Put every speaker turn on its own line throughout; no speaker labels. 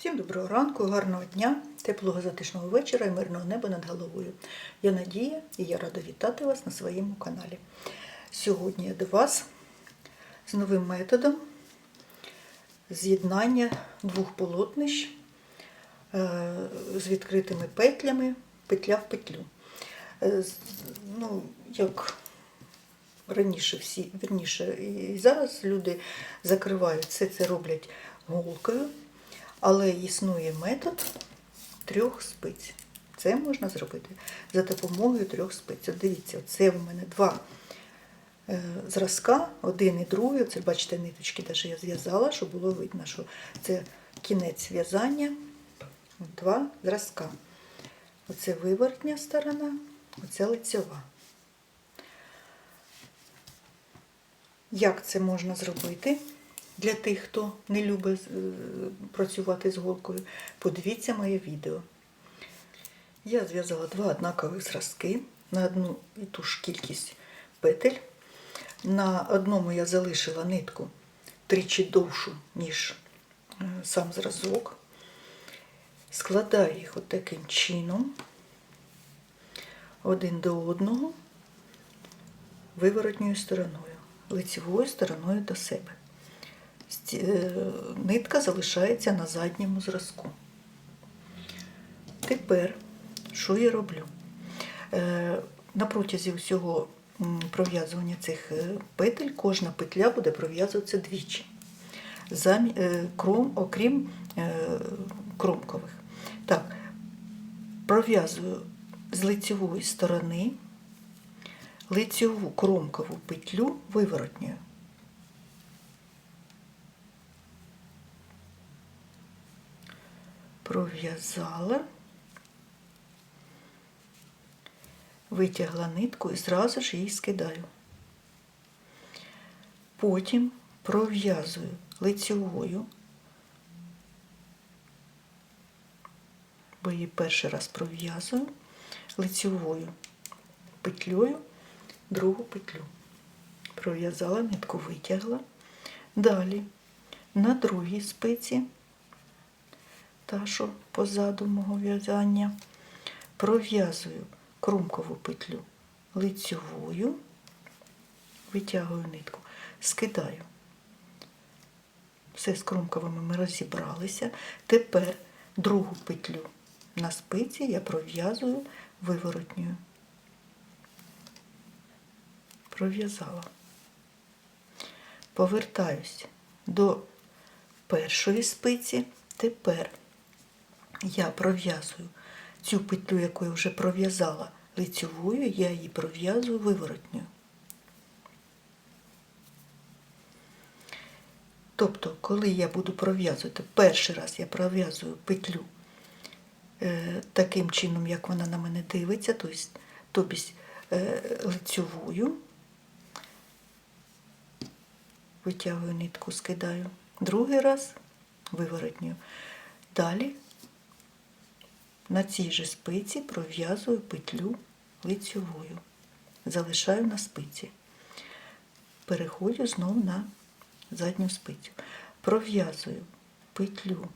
Всім доброго ранку, гарного дня, теплого затишного вечора і мирного неба над головою. Я Надія і я рада вітати вас на своєму каналі. Сьогодні я до вас з новим методом з'єднання двох полотнищ е, з відкритими петлями, петля в петлю. Е, Ну, як раніше всі, вірніше, і зараз люди закривають все це роблять голкою, але існує метод трьох спиць. Це можна зробити за допомогою трьох спиць. От дивіться, це в мене два е, зразка, один і другий. Це бачите, ниточки даже я зв'язала, щоб було видно, що це кінець в'язання. Два зразка. Оце виворотня сторона, оце лицьова. Як це можна зробити для тих, хто не любить е, працювати з голкою? Подивіться моє відео. Я зв'язала два однакових зразки на одну і ту ж кількість петель. На одному я залишила нитку тричі довшу, ніж е, сам зразок. Складаю їх от чином, один до одного, виворотньою стороною, лицевою стороною до себе. Е, Нитка залишається на задньому зразку. Тепер, що я роблю? Е, На протязі всього м, пров'язування цих е, петель кожна петля буде пров'язуватися двічі, окрім кромкових. Так, пров'язую з лицевої сторони лицеву кромкову петлю виворотньою. Пров'язала, витягла нитку і зразу ж її скидаю. Потім пров'язую лицевою, бо її перший раз пров'язую лицевою петлею другу петлю. Пров'язала, нитку витягла. Далі на другій спиці, та, позаду мого в'язання, пров'язую кромкову петлю лицьовою, витягую нитку, скидаю. Все з кромковими ми розібралися. Тепер другу петлю на спиці я пров'язую виворотньою. Пров'язала. Повертаюсь до першої спиці. Тепер я пров'язую цю петлю, яку я вже пров'язала лицьовою, я її пров'язую виворотньою. Тобто, коли я буду пров'язувати, перший раз я пров'язую петлю е, таким чином, як вона на мене дивиться, тобто е, лицьовою, витягую нитку, скидаю. Другий раз виворотню. Далі на цій же спиці пров'язую петлю лицьовою. Залишаю на спиці. Переходжу знову на задню спицю. Пров'язую петлю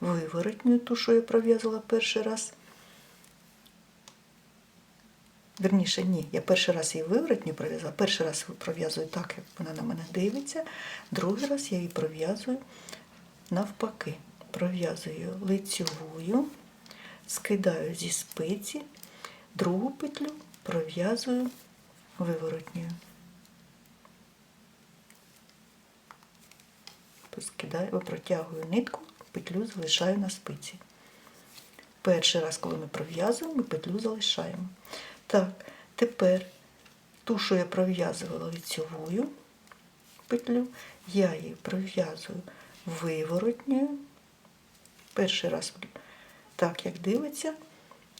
виворотню, ту, що я пров'язала перший раз. Верніше, ні, я перший раз її виворотню пров'язала, перший раз пров'язую так, як вона на мене дивиться, другий раз я її пров'язую навпаки. Пров'язую лицьовою, скидаю зі спиці, другу петлю пров'язую виворотньою. Скидаю, протягую нитку, петлю залишаю на спиці. Перший раз, коли ми пров'язуємо, петлю залишаємо. Так, тепер ту, що я пров'язувала лицьовою петлю, я її пров'язую виворотньою. Перший раз так, як дивиться,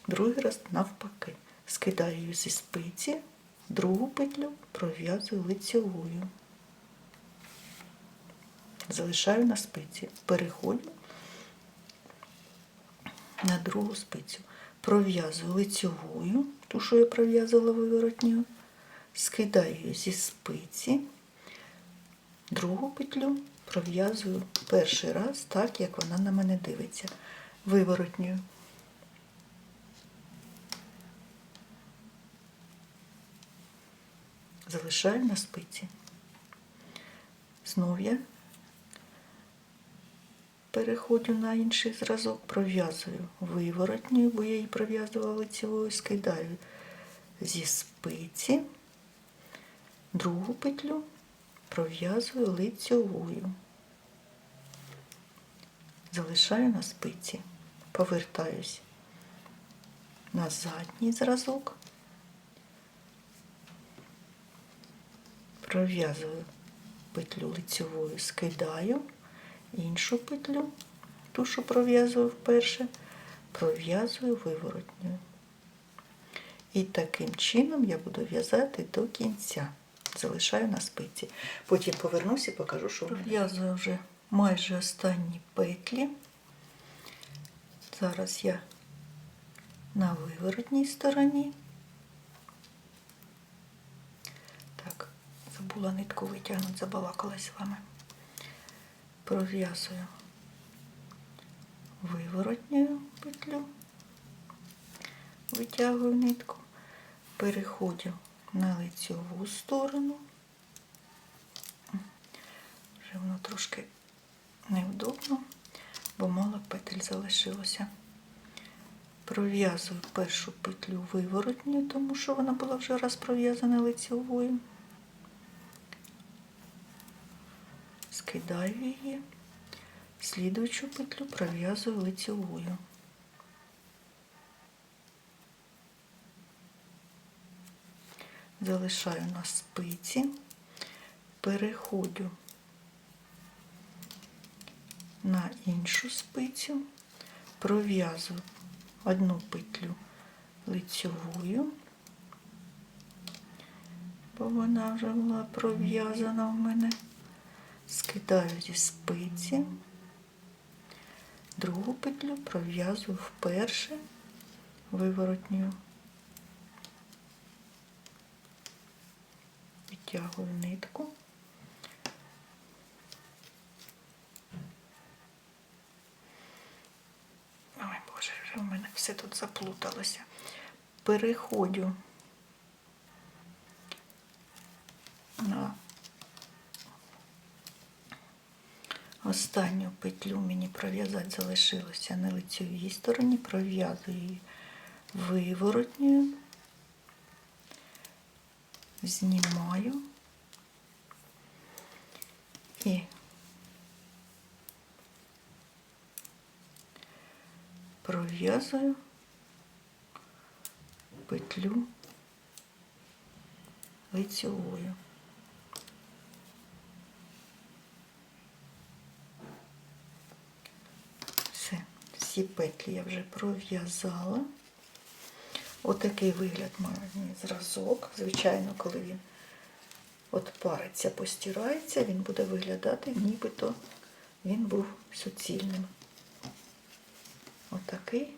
другий раз навпаки. Скидаю її зі спиці, другу петлю пров'язую лицьовою. Залишаю на спиці. Переходжу на другу спицю. Пров'язую лицьовою, ту, що я пров'язувала виворотню, скидаю її зі спиці, другу петлю пров'язую перший раз так, як вона на мене дивиться, виворотньою. Залишаю на спиці. Знов я переходжу на інший зразок, пров'язую виворотньою, бо я її пров'язувала лицевою, скидаю зі спиці, другу петлю пров'язую лицьовою. Залишаю на спиці, повертаюсь на задній зразок, пров'язую петлю лицьовою, скидаю іншу петлю, ту, що пров'язую вперше, пров'язую виворотньою. І таким чином я буду в'язати до кінця. Залишаю на спиці. Потім повернуся і покажу, що в'язую вже майже останні петлі. Зараз я на виворотній стороні. Так, забула нитку витягнути, забалакалась з вами. Пров'язую виворотню петлю, витягую нитку, переходжу на лицьову сторону. Вже воно трошки невдобно, бо мало петель залишилося. Пров'язую першу петлю виворотню, тому що вона була вже раз пров'язана лицьовою. Скидаю її, слідуючу петлю пров'язую лицьовою. Залишаю на спиці, переходжу на іншу спицю, пров'язую одну петлю лицьовою, бо вона вже була пров'язана в мене, скидаю зі спиці, другу петлю пров'язую вперше виворотню. Витягую нитку. Ой, Боже, вже в мене все тут заплуталося. Переходжу на останню петлю мені пров'язати залишилося на лицевій стороні, пров'язую її виворотньою знімаю і пров'язую петлю лицевою. Все, всі петлі я вже пров'язала. Отакий вигляд має зразок. Звичайно, коли він от париться, постирається, він буде виглядати, нібито він був суцільним. Отакий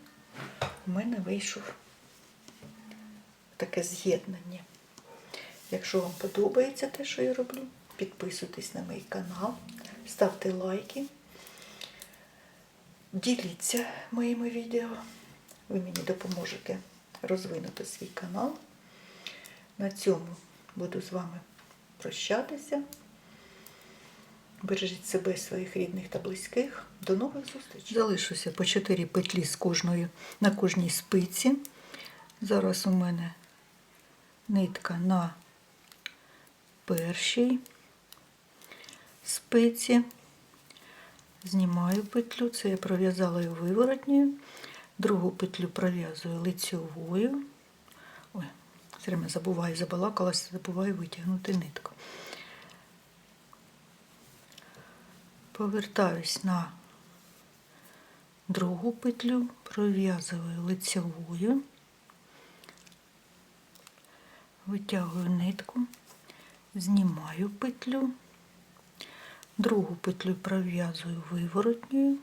у мене вийшов таке з'єднання. Якщо вам подобається те, що я роблю, підписуйтесь на мій канал, ставте лайки, діліться моїми відео, ви мені допоможете розвинути свій канал. На цьому буду з вами прощатися. Бережіть себе, своїх рідних та близьких. До нових зустрічей. Залишуся по 4 петлі з кожної, на кожній спиці. Зараз у мене нитка на першій спиці. Знімаю петлю, це я пров'язала її виворотньою. Другу петлю пров'язую лицьовою. Ой, все время забуваю, забалакалася, забуваю витягнути нитку. Повертаюсь на другу петлю, пров'язую лицьовою, витягую нитку, знімаю петлю, другу петлю пров'язую виворотньою.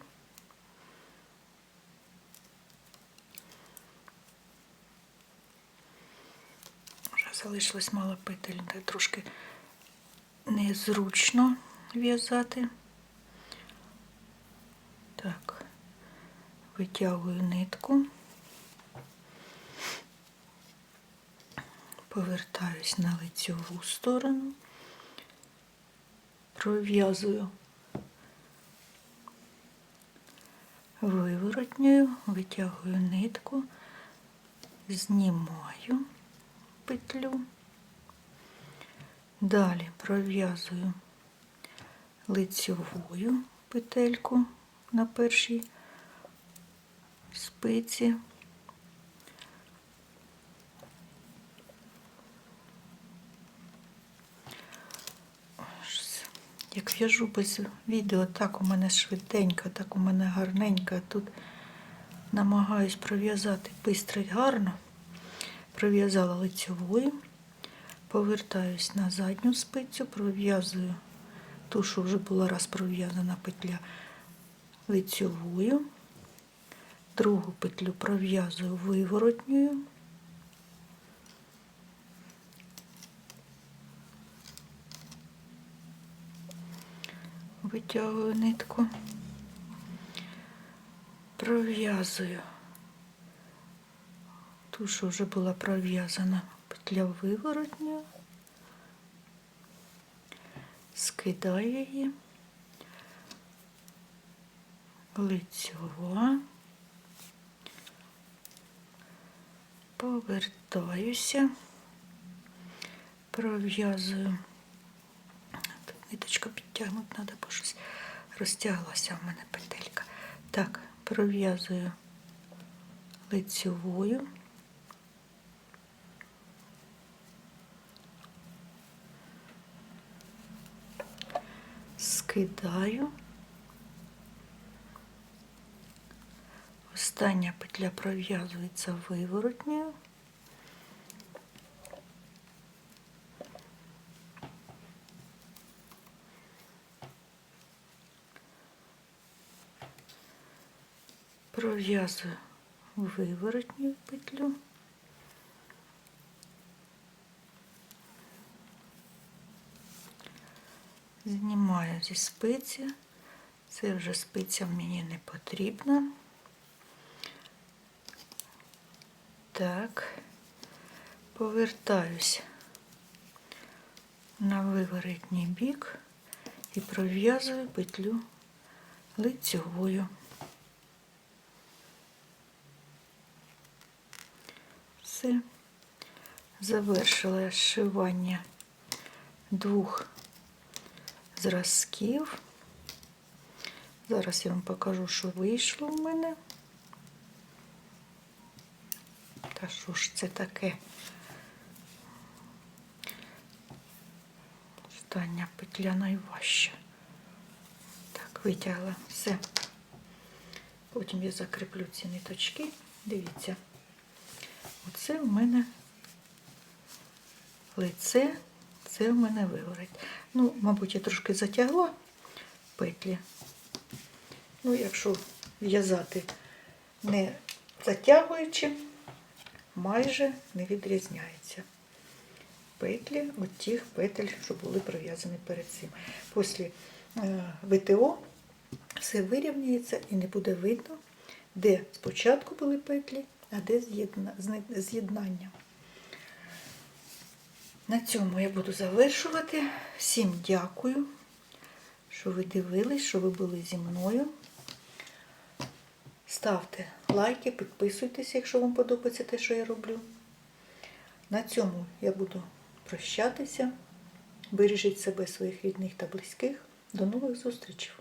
залишилось мало петель, де трошки незручно в'язати. Так, витягую нитку, повертаюсь на лицеву сторону, пров'язую виворотнюю, витягую нитку, знімаю петлю, далі пров'язую лицьовою петельку на першій спиці. Як в'яжу без відео, так у мене швиденько, так у мене гарненько. Тут намагаюсь пров'язати швидко і гарно. Пров'язала лицьовою, повертаюсь на задню спицю, пров'язую ту, що вже була раз пров'язана петля лицьовою. Другу петлю пров'язую виворотньою. Витягую нитку, пров'язую ту, що вже була пров'язана петля виворотньою, скидаю її, лицьова. повертаюся, пров'язую. Тут ниточку підтягнути треба, бо щось розтяглася в мене петелька. Так, пров'язую лицьовою. Скидаю. Остання петля пров'язується виворотньою. Пров'язую виворотню петлю. Знімаю зі спиці. Це вже спиця мені не потрібна. Так, повертаюсь на виворотній бік і пров'язую петлю лицьовою. Все, завершила я зшивання двох зразків. Зараз я вам покажу, що вийшло в мене. Та що ж це таке? Остання петля найважча. Так, витягла все. Потім я закріплю ці ниточки. Дивіться, оце в мене лице, це в мене вивороть. Ну, мабуть, я трошки затягла петлі. Ну, якщо в'язати не затягуючи, майже не відрізняється. Петлі от тих петель, що були пров'язані перед цим. Після е, ВТО все вирівняється і не буде видно, де спочатку були петлі, а де з'єднання. На цьому я буду завершувати. Всім дякую, що ви дивились, що ви були зі мною. Ставте лайки, підписуйтесь, якщо вам подобається те, що я роблю. На цьому я буду прощатися. Бережіть себе, своїх рідних та близьких. До нових зустрічей!